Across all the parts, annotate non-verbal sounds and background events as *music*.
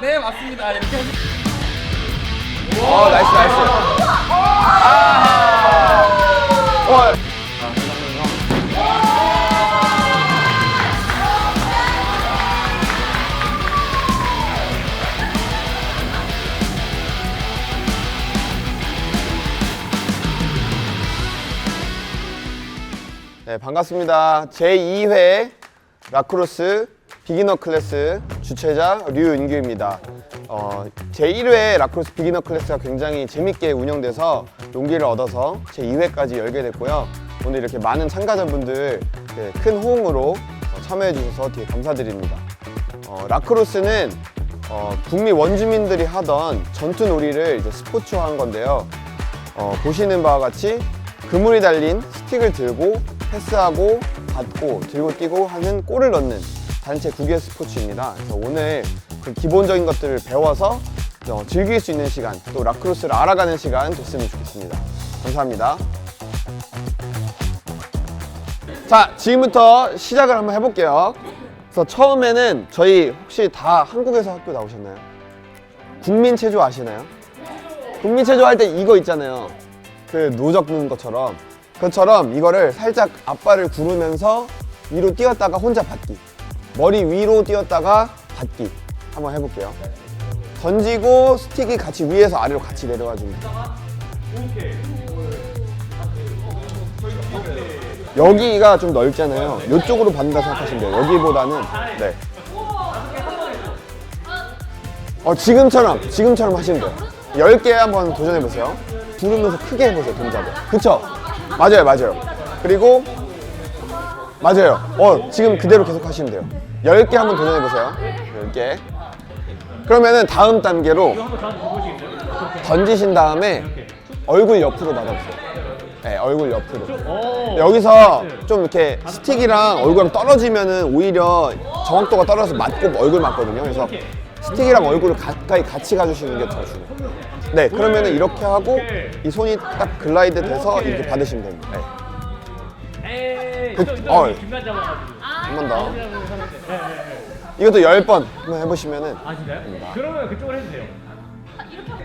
네 맞습니다. 이렇게 해주- 어 나이스 나이스. 아 네, 반갑습니다. 제2회 라크로스 비기너 클래스 주최자 류윤규입니다. 어, 제1회 라크로스 비기너 클래스가 굉장히 재밌게 운영돼서 용기를 얻어서 제2회까지 열게 됐고요. 오늘 이렇게 많은 참가자분들 네, 큰 호응으로 어, 참여해 주셔서 되게 감사드립니다. 어, 라크로스는 어, 북미 원주민들이 하던 전투 놀이를 이제 스포츠화한 건데요. 어, 보시는 바와 같이 그물이 달린 스틱을 들고 패스하고 받고 들고 뛰고 하는 골을 넣는 단체 구개 스포츠입니다. 그래서 오늘 그 기본적인 것들을 배워서 어, 즐길 수 있는 시간, 또 라크로스를 알아가는 시간 됐으면 좋겠습니다. 감사합니다. 자, 지금부터 시작을 한번 해볼게요. 그래서 처음에는 저희 혹시 다 한국에서 학교 나오셨나요? 국민체조 아시나요? 국민체조 할 때 이거 있잖아요. 그노 적는 것처럼. 그것처럼 이거를 살짝 앞발을 구르면서 위로 뛰었다가 혼자 받기. 머리 위로 뛰었다가 받기. 한번 해볼게요. 던지고 스틱이 같이 위에서 아래로 같이 내려와 줍니다. 여기가 좀 넓잖아요. 이쪽으로 받는다 생각하시면 돼요. 여기보다는 네. 어 지금처럼 지금처럼 하시면 돼요. 10개 한번 도전해 보세요. 부르면서 크게 해보세요 동작을. 그쵸? 맞아요 맞아요. 그리고 맞아요. 어 지금 그대로 계속 하시면 돼요. 10개 한번 도전해 보세요. 10개. 그러면은 다음 단계로 던지신 다음에 얼굴 옆으로 받아보세요. 네, 얼굴 옆으로. 여기서 좀 이렇게 스틱이랑 얼굴이랑 떨어지면은 오히려 정확도가 떨어져서 맞고 얼굴 맞거든요. 그래서 스틱이랑 얼굴을 가까이 같이 가주시는 게 더 중요해요. 네, 그러면 은 이렇게 하고 이 손이 딱 글라이드 돼서 이렇게 받으시면 됩니다. 네. 에이, 그- 어. 중간 잡아가지고. 한 번 더. 이것도 10번 한번 해보시면은 아 진짜요? 그러면 그쪽으로 해주세요.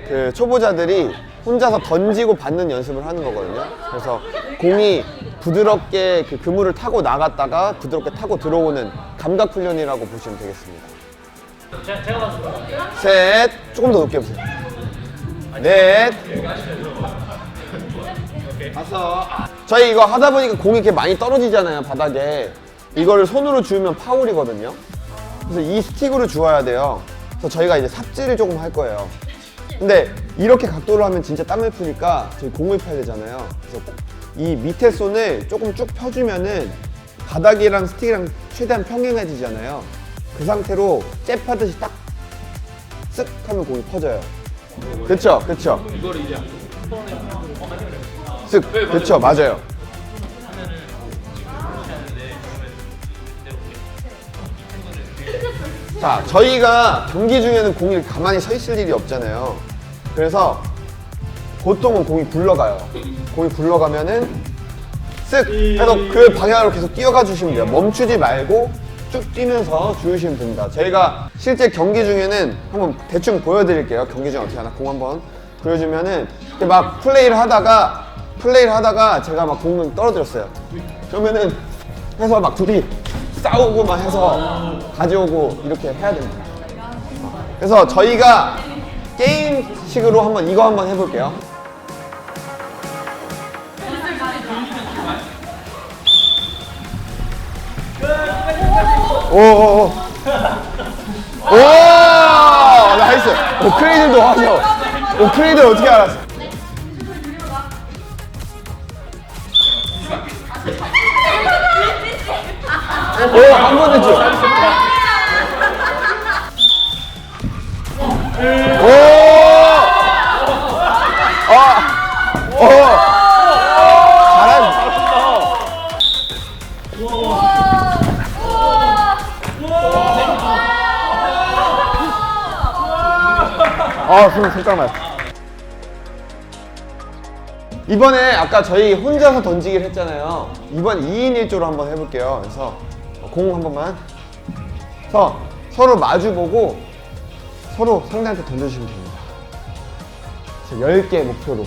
그 초보자들이 혼자서 던지고 받는 연습을 하는 거거든요. 그래서 공이 부드럽게 그 그물을 타고 나갔다가 부드럽게 타고 들어오는 감각 훈련이라고 보시면 되겠습니다. 제가, 제가 봤을 때. 셋, 조금 더 높게 보세요. 넷, 다섯. 저희 이거 하다 보니까 공이 이렇게 많이 떨어지잖아요, 바닥에. 이거를 손으로 주우면 파울이거든요. 그래서 이 스틱으로 주워야 돼요. 그래서 저희가 이제 삽질을 조금 할 거예요. 근데 이렇게 각도로 하면 진짜 땀을 푸니까 저희 공을 펴야 되잖아요. 그래서 이 밑에 손을 조금 쭉 펴주면은 바닥이랑 스틱이랑 최대한 평행해지잖아요. 그 상태로 잽하듯이 딱 쓱 하면 공이 퍼져요. 그쵸, 그쵸. 쓱, 그쵸, 맞아요. 자, 저희가 경기 중에는 공이 가만히 서 있을 일이 없잖아요. 그래서 보통은 공이 굴러가요. 공이 굴러가면은 쓱 해서 그 방향으로 계속 뛰어가 주시면 돼요. 멈추지 말고 쭉 뛰면서 주우시면 됩니다. 저희가 실제 경기 중에는 한번 대충 보여드릴게요. 경기 중에 어떻게 하나 공 한번 보여주면은 이렇게 막 플레이를 하다가 플레이를 하다가 제가 막 공을 떨어뜨렸어요. 그러면은 해서 막 둘이 싸우고 막 해서 가져오고 이렇게 해야 됩니다. 그래서 저희가 게임식으로 한번 이거 한번 해볼게요. 오오오. 오 나이스. 오 크레이들도 하죠. 오 크레이들 어떻게 알았어? 오 한 번 했죠 아, 손 손가락 맞. 이번에 아까 저희 혼자서 던지기를 했잖아요. 이번 2인 1조로 한번 해볼게요. 그래서 공 한 번만. 그래서 서로 마주보고 서로 상대한테 던져주시면 됩니다. 10개 목표로.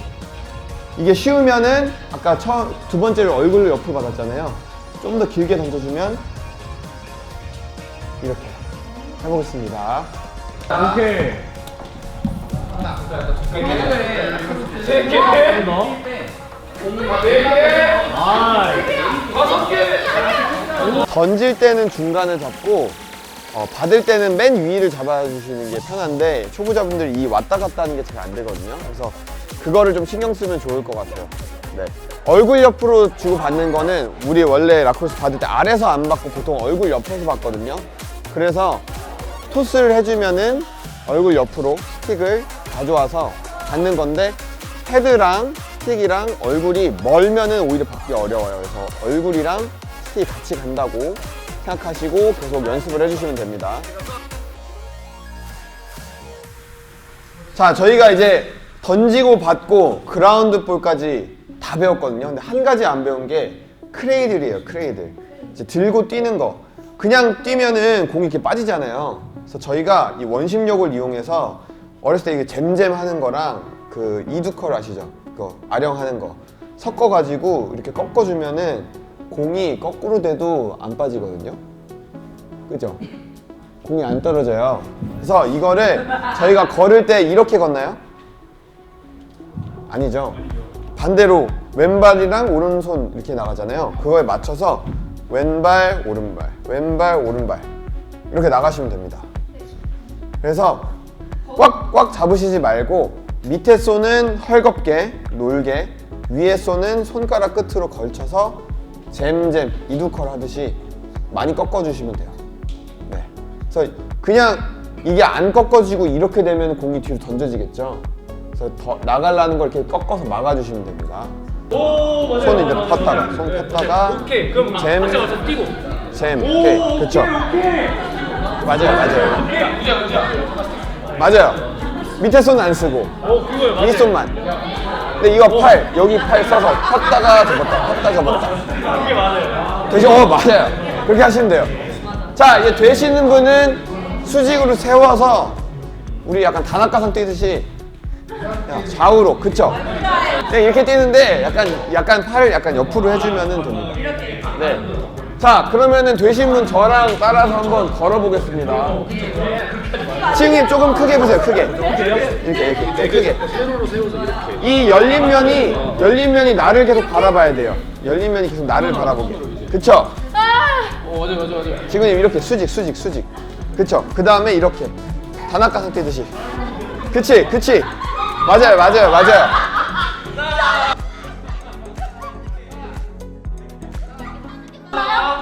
이게 쉬우면은 아까 처음 두 번째를 얼굴로 옆으로 받았잖아요. 좀 더 길게 던져주면 이렇게 해보겠습니다. 오케이. 던질 때는 중간을 잡고 어, 받을 때는 맨 위를 잡아주시는 게 편한데 초보자분들이 이 왔다 갔다 하는 게 잘 안 되거든요. 그래서 그거를 좀 신경 쓰면 좋을 것 같아요. 네. 얼굴 옆으로 주고 받는 거는 우리 원래 라크로스 받을 때 아래서 안 받고 보통 얼굴 옆에서 받거든요. 그래서 토스를 해주면은 얼굴 옆으로 스틱을 가져와서 받는 건데 헤드랑 스틱이랑 얼굴이 멀면은 오히려 받기 어려워요. 그래서 얼굴이랑 스틱이 같이 간다고 생각하시고 계속 연습을 해주시면 됩니다. 자, 저희가 이제 던지고 받고 그라운드 볼까지 다 배웠거든요. 근데 한 가지 안 배운 게 크레이들이에요, 크레이들. 이제 들고 뛰는 거. 그냥 뛰면은 공이 이렇게 빠지잖아요. 그래서 저희가 이 원심력을 이용해서 어렸을 때 이게 잼잼 하는 거랑 그 이두컬 아시죠? 그거 아령 하는 거 섞어가지고 이렇게 꺾어주면은 공이 거꾸로 돼도 안 빠지거든요. 그죠? 공이 안 떨어져요. 그래서 이거를 저희가 걸을 때 이렇게 걷나요? 아니죠. 반대로 왼발이랑 오른손 이렇게 나가잖아요. 그거에 맞춰서 왼발, 오른발, 왼발, 오른발 이렇게 나가시면 됩니다. 그래서 꽉 꽉 잡으시지 말고 밑에 손은 헐겁게 놀게 위에 손은 손가락 끝으로 걸쳐서 잼잼 이두컬 하듯이 많이 꺾어주시면 돼요. 네. 그래서 그냥 이게 안 꺾어지고 이렇게 되면 공이 뒤로 던져지겠죠. 그래서 더 나가려는 걸 이렇게 꺾어서 막아주시면 됩니다. 오 맞아요. 손 이제 폈다가 손 폈다가 오케이 그럼 잼. 맞아 맞아 뛰고. 잼 오케이 그쵸 맞아요 맞아요 우자 우자. 맞아요. 밑에 손 안 쓰고. 오 그거요. 맞아요. 윗손만. 근데 이거 팔 여기 팔 써서 폈다가 접었다 폈다 접었다. 그게 맞아요. 되시 어 맞아요. 그렇게 하시면 돼요. 자 이제 되시는 분은 수직으로 세워서 우리 약간 단학가상 뛰듯이 야, 좌우로 그쵸? 네, 이렇게 뛰는데 약간 약간 팔을 약간 옆으로 해주면 됩니다. 네. 자 그러면은 되신 분 저랑 따라서 한번 걸어보겠습니다 지금 조금 크게 해보세요 크게. 이렇게 이렇게 크게. 이 열린 면이 열린 면이 나를 계속 바라봐야 돼요. 열린 면이 계속 나를 바라보게. 그쵸? 오 맞아 맞아 맞아. 지금 이렇게 수직 수직 수직. 그쵸? 그 다음에 이렇게. 단학가상 뛰듯이. 그치? 그치? 맞아요 맞아요 맞아요.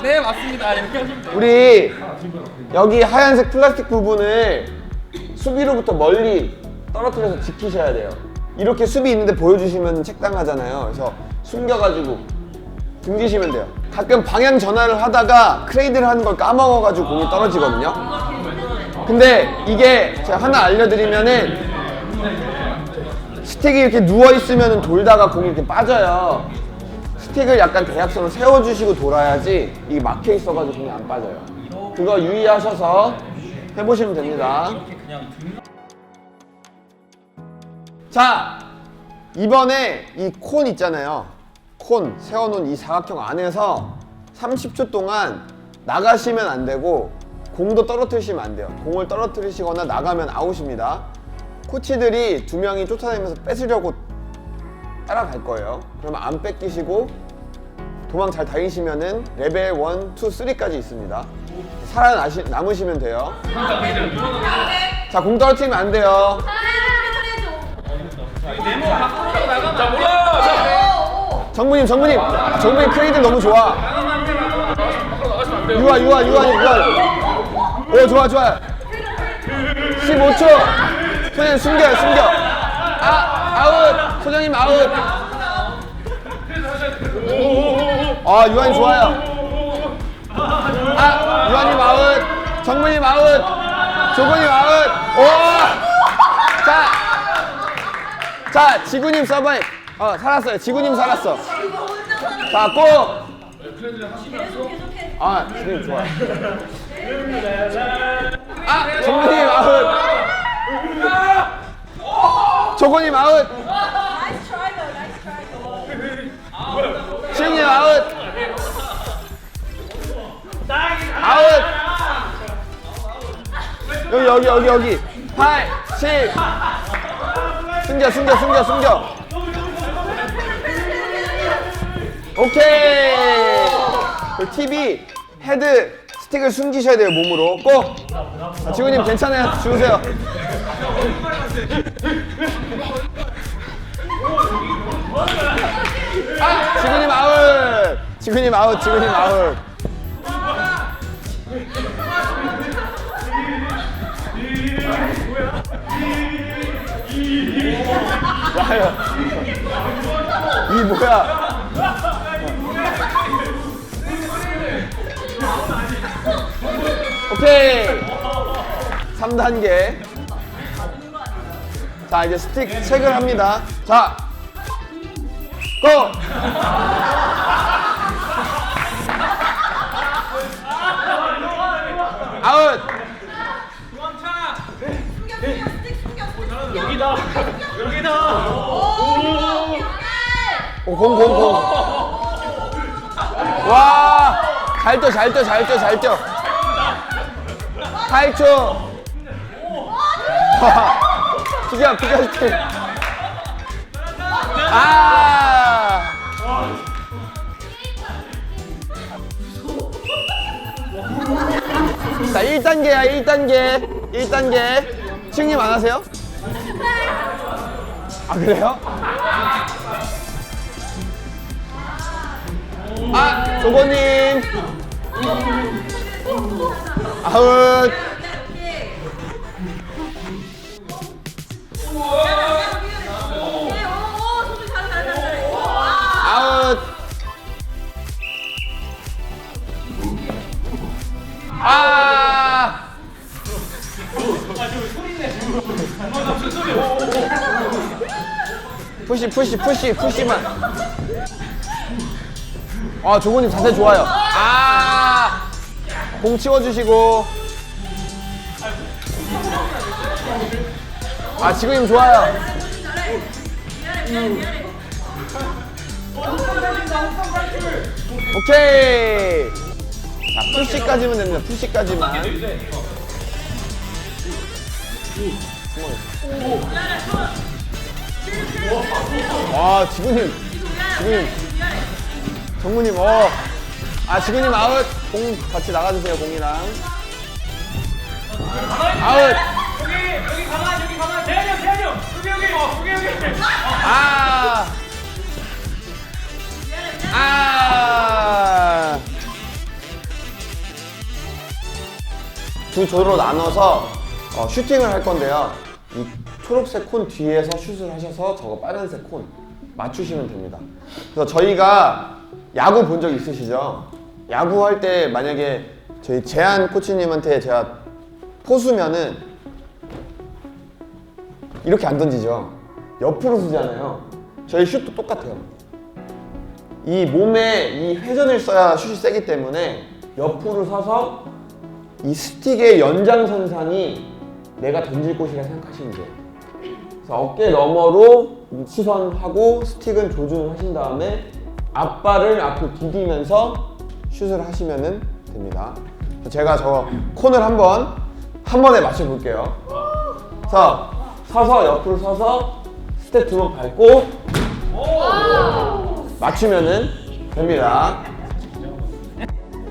네 맞습니다. 이렇게 하시면 돼요. 우리 여기 하얀색 플라스틱 부분을 수비로부터 멀리 떨어뜨려서 지키셔야 돼요 이렇게 수비 있는데 보여주시면 책당하잖아요 그래서 숨겨가지고 등지시면 돼요 가끔 방향 전환을 하다가 크레이드를 하는 걸 까먹어가지고 공이 떨어지거든요 근데 이게 제가 하나 알려드리면은 스틱이 이렇게 누워 있으면 돌다가 공이 이렇게 빠져요. 스틱을 약간 대각선으로 세워주시고 돌아야지 이게 막혀 있어가지고 공이 안 빠져요. 그거 유의하셔서 해보시면 됩니다. 자, 이번에 이 콘 있잖아요. 콘 세워놓은 이 사각형 안에서 30초 동안 나가시면 안 되고 공도 떨어뜨리시면 안 돼요. 공을 떨어뜨리시거나 나가면 아웃입니다. 코치들이 두 명이 쫓아다니면서 뺏으려고 따라갈 거예요. 그러면 안 뺏기시고 도망 잘 다니시면은 레벨 1, 2, 3까지 있습니다. 살아나시, 남으시면 돼요. 자, 공 떨어뜨리면 안 돼요. 자 몰라. 자. 정부님, 정부님, 아, 정부님 크레이드 너무 좋아. 유아, 유아, 유아, 유아. 오, 좋아, 좋아. 15초. 소장님 숨겨요, 숨겨. 아, 아웃. 소장님 아웃. 아, 유한이 좋아요. 아, 유한님 아웃. 정문님 아웃. 조건님 아웃. 오! 자, 자, 지구님 서바이. 어 살았어요. 지구님 살았어. 자 고. 아 지구님 좋아. 아 정구님 아웃. 조건님 아웃. 여기 여기 여기 여기. 8, 7. 숨겨 숨겨 숨겨 숨겨. 오케이. 그 TV 헤드 스틱을 숨기셔야 돼요 몸으로 꼭. 아, 지구님 괜찮아요. 주무세요. 아, 지구님 아웃. 지구님 아웃. 지구님 아웃. 와요. 이 뭐야? 오케이. 3단계. 자, 이제 스틱 체크를 합니다. 자. 고! 공, 공, 공. 와! 잘 뛰어, 잘 뛰어, 잘 뛰어, 잘 뛰어. 8초. 와. 비겨, 비겨, 스틱. 아! 자, 1단계야, 1단계. 1단계. 칭님 안 하세요? 아, 그래요? 아, 조건님. 아웃. 아웃. 아. 푸시 푸시 푸시 푸시만. 아 조건님 자세 좋아요. 아. 공 치워주시고. 아 지구님 좋아요. 오케이. 자, 푸시까지면 됩니다. 푸시까지만. 와, 지구님. 지구님. 정무님, 어. 아, 지구님 아웃. 공 같이 나가주세요, 공이랑. 아웃. 여기 여기 가만 여기 가만. 대현이 형 대현이 형. 여기 여기. 어 여기 여기. 아. 아. 두 조로 나눠서 어, 슈팅을 할 건데요. 이 초록색 콘 뒤에서 슛을 하셔서 저거 빨간색 콘 맞추시면 됩니다. 그래서 저희가 야구 본 적 있으시죠? 야구 할 때 만약에 저희 재한 코치님한테 제가 포수면은 이렇게 안 던지죠. 옆으로 쓰잖아요. 저희 슛도 똑같아요. 이 몸에 이 회전을 써야 슛이 세기 때문에 옆으로 서서 이 스틱의 연장선상이 내가 던질 곳이라 생각하시면 돼요. 그래서 어깨 너머로 시선하고 스틱은 조준을 하신 다음에 앞발을 앞으로 디디면서 슛을 하시면 됩니다. 제가 저 콘을 한번 한 번에 맞춰 볼게요. 자, 서서 옆으로 서서 스텝 두 번 밟고 맞추면은 됩니다.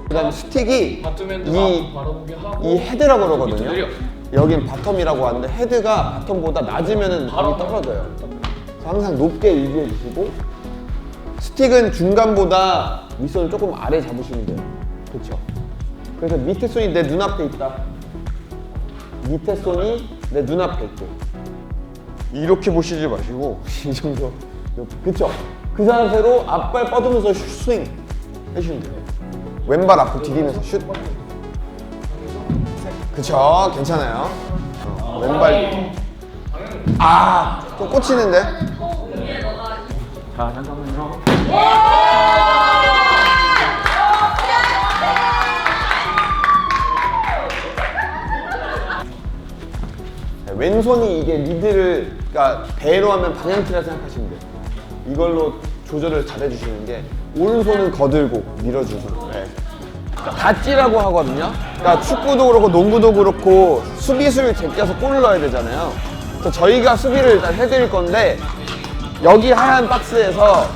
그다음 스틱이 이. 이 헤드라고 그러거든요. 여긴 바텀이라고 하는데 헤드가 바텀보다 낮으면은 공이 떨어져요. 그래서 항상 높게 유지해 주시고 스틱은 중간보다 윗손을 조금 아래 잡으시면 돼요. 그렇죠? 그래서 밑에 손이 내 눈앞에 있다. 밑에 손이 내 눈앞에 있고 이렇게 보시지 마시고 *laughs* 이 정도 그쵸? 그 자세로 앞발 뻗으면서 슛 스윙 해주시면 돼요 왼발 앞으로 디디면서 슛 그쵸? 괜찮아요 어, 왼발 아 또 꽂히는데 자, 잠깐 왼손이 이게 리드를 그러니까 배로 하면 방향키라 생각하시면 돼요. 이걸로 조절을 잘 해주시는 게 오른손은 거들고 밀어주고 네. 그러니까 다찌라고 하거든요. 그러니까 축구도 그렇고 농구도 그렇고 수비수를 제껴서 골을 넣어야 되잖아요. 그래서 저희가 수비를 일단 해드릴 건데 여기 하얀 박스에서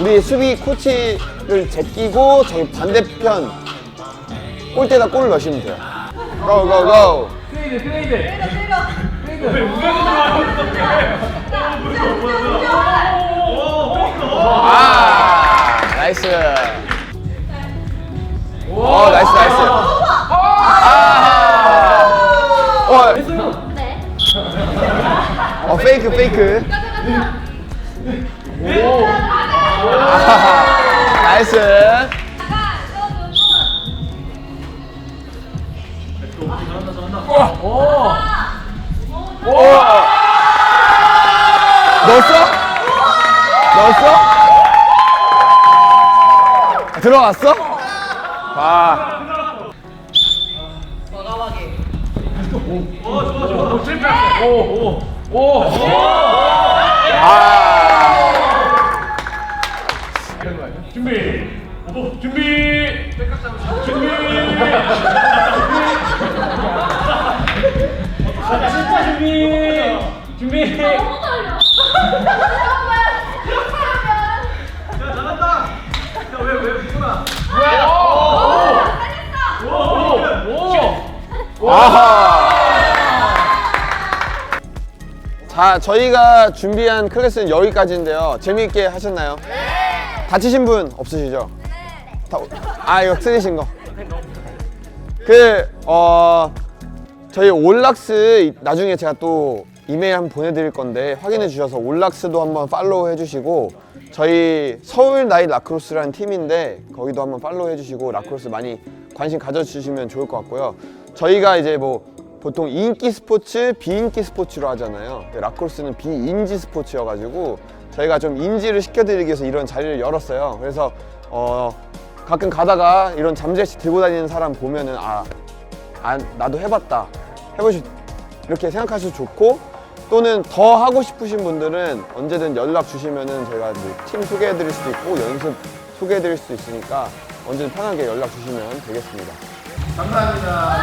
우리 수비 코치를 제끼고 저희 반대편 골대에다 골을 넣으시면 돼요. 고, 고, 고! 트레이드, 트레이드. 내려 내려. 아, 나이스. 어, 나이스, 나이스. 아, 어, 네. 어, 페이크, 페이크. 가자 가자. 아하하. 나이스. 들어갔어? 아, 오, 실패했어. 오, 오, 오. 아. 준비. 오, 준비. 준비. 자, 진짜 준비. 준비. 너무 떨려. *laughs* 자, 저희가 준비한 클래스는 여기까지인데요. 재미있게 하셨나요? 네. 다치신 분 없으시죠? 네. 다, 아, 이거 쓰리신 거. 그, 어, 저희 올락스 나중에 제가 또 이메일 한번 보내드릴 건데 확인해 주셔서 올락스도 한번 팔로우 해주시고 저희 서울 나이 라크로스라는 팀인데 거기도 한번 팔로우 해주시고 라크로스 많이 관심 가져주시면 좋을 것 같고요. 저희가 이제 뭐 보통 인기 스포츠, 비인기 스포츠로 하잖아요. 라크로스는 비인지 스포츠여가지고 저희가 좀 인지를 시켜드리기 위해서 이런 자리를 열었어요. 그래서 어, 가끔 가다가 이런 잠재시 들고 다니는 사람 보면은 아, 아 나도 해봤다 해보시 이렇게 생각하셔도 좋고 또는 더 하고 싶으신 분들은 언제든 연락 주시면은 저희가 뭐 팀 소개해드릴 수도 있고 연습 소개해드릴 수도 있으니까 언제든 편하게 연락 주시면 되겠습 니다. 감사합니다.